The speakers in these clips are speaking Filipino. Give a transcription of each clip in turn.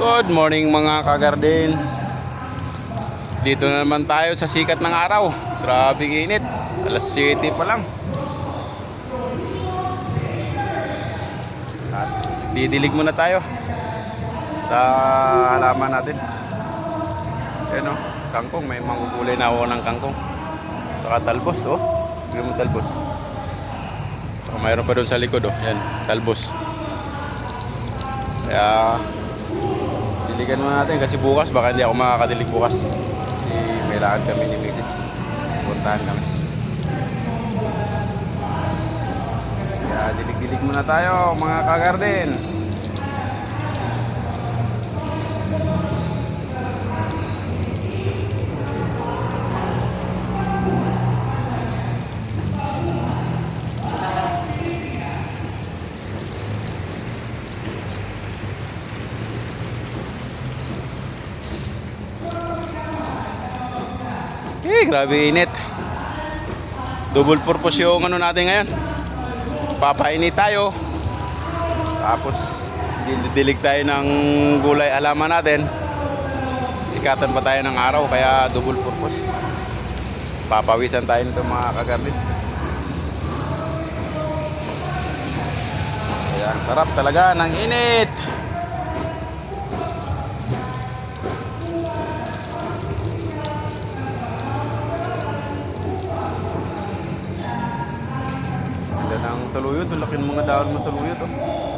Good morning mga kagarden. Dito na naman tayo sa sikat ng araw. Grabe init. Alas 7 pa lang. At didilig muna tayo sa halaman natin. Ayan o, kangkong. May mangugulay na ako ng kangkong. Saka talbos oh. Bigyan mo talbos. Saka mayroon pa doon sa likod oh. Yan, talbos. Kaya diligan muna natin kasi bukas baka hindi ako makakadilig bukas. Kasi may lakad kami ni Mrs. Puntahan kami. Kaya dilig-dilig muna tayo mga kagarden. Grabe init. Double purpose yung ano natin ngayon. Papainit tayo. Tapos dilig tayo ng gulay alaman natin. Sikatan pa tayo ng araw kaya double purpose. Papawisan tayo nito mga kagarbit. Kaya sarap talaga ng init. Saluyot. Ang laki ng mga dahon ng saluyot. Oh.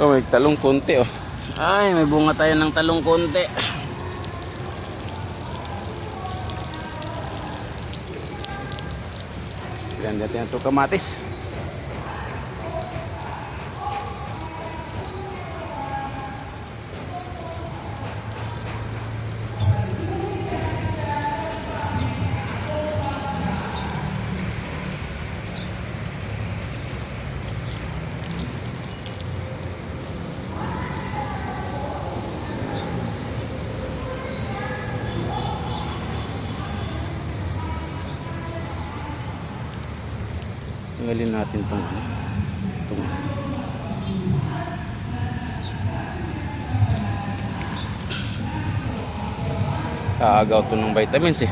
Oh, may talong konti oh. Ay, may bunga tayo ng talong konti. Yan natin ito kamatis. Tanggalin natin itong ano. Itong Kaagaw to ng vitamins eh.